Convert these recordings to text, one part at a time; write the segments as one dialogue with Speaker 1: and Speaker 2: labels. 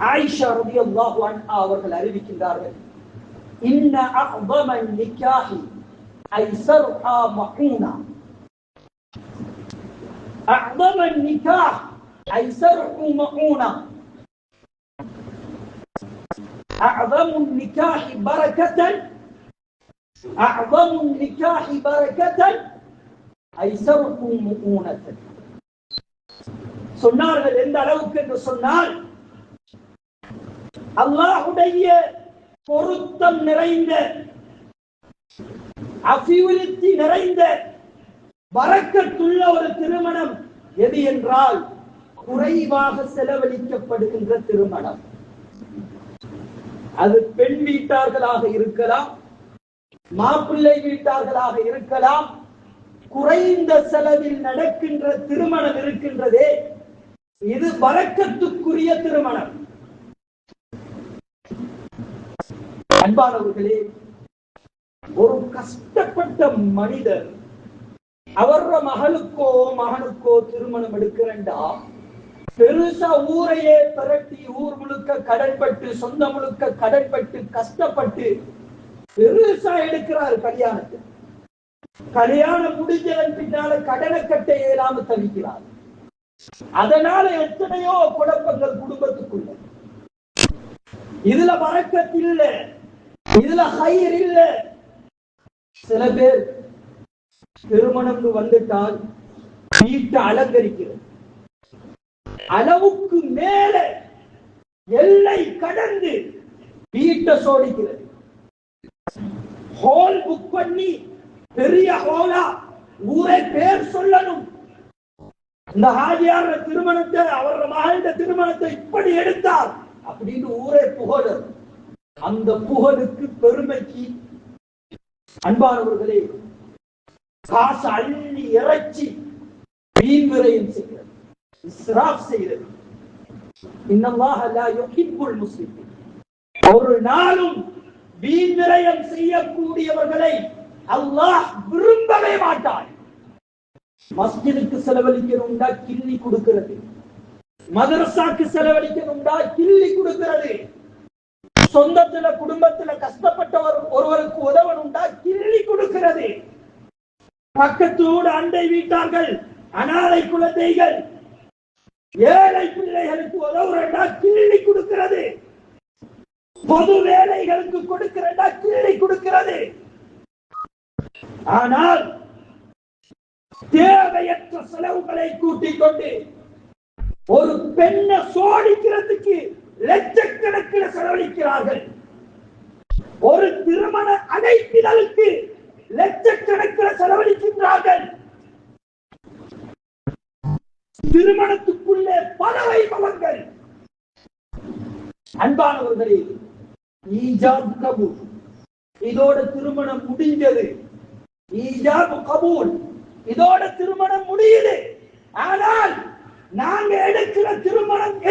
Speaker 1: عائشة رضي الله عنها அவர்கள் அறிவிக்கின்றார்கள் إن أعظم النكاح أيسرها مقونا أعظم النكاح ايسرها مقونا أعظم النكاح بركة. أعظم النكاح بركة ايسرها مؤونة சொன்னார்கள் எந்த அளவுக்கு என்று சொன்னால் அல்லாஹுடைய பொருத்தம் நிறைந்த அபிவிருத்தி நிறைந்த வரக்கத்துள்ள ஒரு திருமணம் எது என்றால் குறைவாக செலவழிக்கப்படுகின்ற திருமணம். அது பெண் வீட்டார்களாக இருக்கலாம் மாப்பிள்ளை வீட்டார்களாக இருக்கலாம் குறைந்த செலவில் நடக்கின்ற திருமணம் இருக்கின்றதே இது வரக்கத்துக்குரிய திருமணம். அன்பானவர்களே ஒரு கஷ்டப்பட்ட மனிதர் அவர மகளுக்கோ மகனுக்கோ திருமணம் எடுக்கிறண்டா? பெருசா ஊரையே திரட்டி ஊர் முழுக்க கடன்பட்டு சொந்த முழுக்க கடன்பட்டு கஷ்டப்பட்டு பெருசா எடுக்கிறார் கல்யாணத்தை. கல்யாணம் முடிஞ்சதன் பின்னால கடனை கட்ட இயலாம தவிக்கிறார். அதனால எத்தனையோ குழப்பங்கள் குடும்பத்துக்குள்ள. இதுல வரக்கத்து இதுல ஹையர் இல்ல. சில பேர் திருமணம்னு வந்துட்டால் வீட்டை அலங்கரிக்கிறது. அளவுக்கு மேல எல்லை கடந்து வீட்டை சோடிக்கிறது ஹால் புக் பண்ணி பெரிய ஹாலா ஊரே பேர் சொல்லணும். இந்த ஹாஜியார் திருமணத்தை அவர் மகளிட திருமணத்தை இப்படி எடுத்தார் அப்படின்னு ஊரே புகழும் அந்த புகழுக்கு பெருமைக்கு அன்பானவர்களே காசு அள்ளி இறைச்சி வீண் விரயம் செய்கிறது இஸ்ராப் செய்கிறது. இன்னல்லாஹ லா ஒரு நாளும் வீண் விரயம் செய்யக்கூடியவர்களை அல்லாஹ் விரும்பவே மாட்டார் மஸ்ஜிதுக்கு செலவழிக்கணும்டா கிள்ளி கொடுக்கிறது. மதரசாக்கு செலவழிக்கணும்டா கிள்ளி கொடுக்கிறது. சொந்தத்துல குடும்பத்துல கஷ்டப்பட்டவர் ஒருவருக்கு உதவணும்டா கிள்ளி கொடுக்கிறது. பக்கத்தோடு அண்டை வீட்டார்கள் அனாதை குழந்தைகள் ஏழை பிள்ளைகளுக்கு உதவுறா கிள்ளி கொடுக்கிறது. பொது வேலைகளுக்கு கொடுக்கிறதா கிள்ளி கொடுக்கிறது. ஆனால் தேவையற்ற செலவுகளை கூட்டிக் கொண்டு ஒரு பெண்ணை சோடிக்கிறதுக்கு லட்சக்கணக்கில் செலவழிக்கிறார்கள். ஒரு திருமண அழைப்பிதழுக்கு லட்சக்கணக்கில் செலவழிக்கின்றார்கள். திருமணத்துக்குள்ளே பல வைபவங்கள். அன்பானவர்களே ஈஜாப் கபூல். இதோட திருமணம் முடிஞ்சது ஈஜாப் கபூல். இதோட திருமணம் முடியுது. ஆனால் நாங்க எடுக்கிற திருமணம்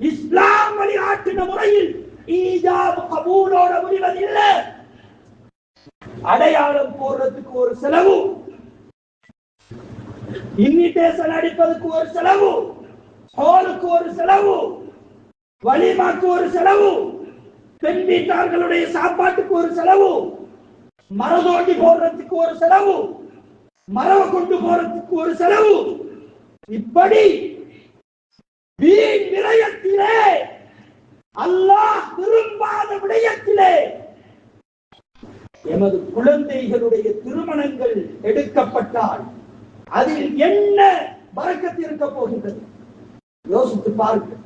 Speaker 1: இஸ்லாம் வழிகாட்டின முறையில் ஈஜாப் கபூலோட முடிவதில்லை. அடையாளம் போடுறதுக்கு ஒரு செலவு. இன்விடேஷன் அடிப்பதற்கு ஒரு செலவு. ஹோலுக்கு ஒரு செலவு. வலிமாக்கு ஒரு செலவு. பெண் வீட்டார்களுடைய சாப்பாட்டுக்கு ஒரு செலவு. மரதோட்டி போடுறதுக்கு ஒரு செலவு. மரவ கொண்டு போறதுக்கு ஒரு செலவு. இப்படி வீண் விடயத்திலே அல்லாஹ் விரும்பாத விடயத்திலே. எமது குழந்தைகளுடைய திருமணங்கள் எடுக்கப்பட்டால் அதில் என்ன வரக்கத்து இருக்க போகின்றது? யோசித்து பாருங்கள்.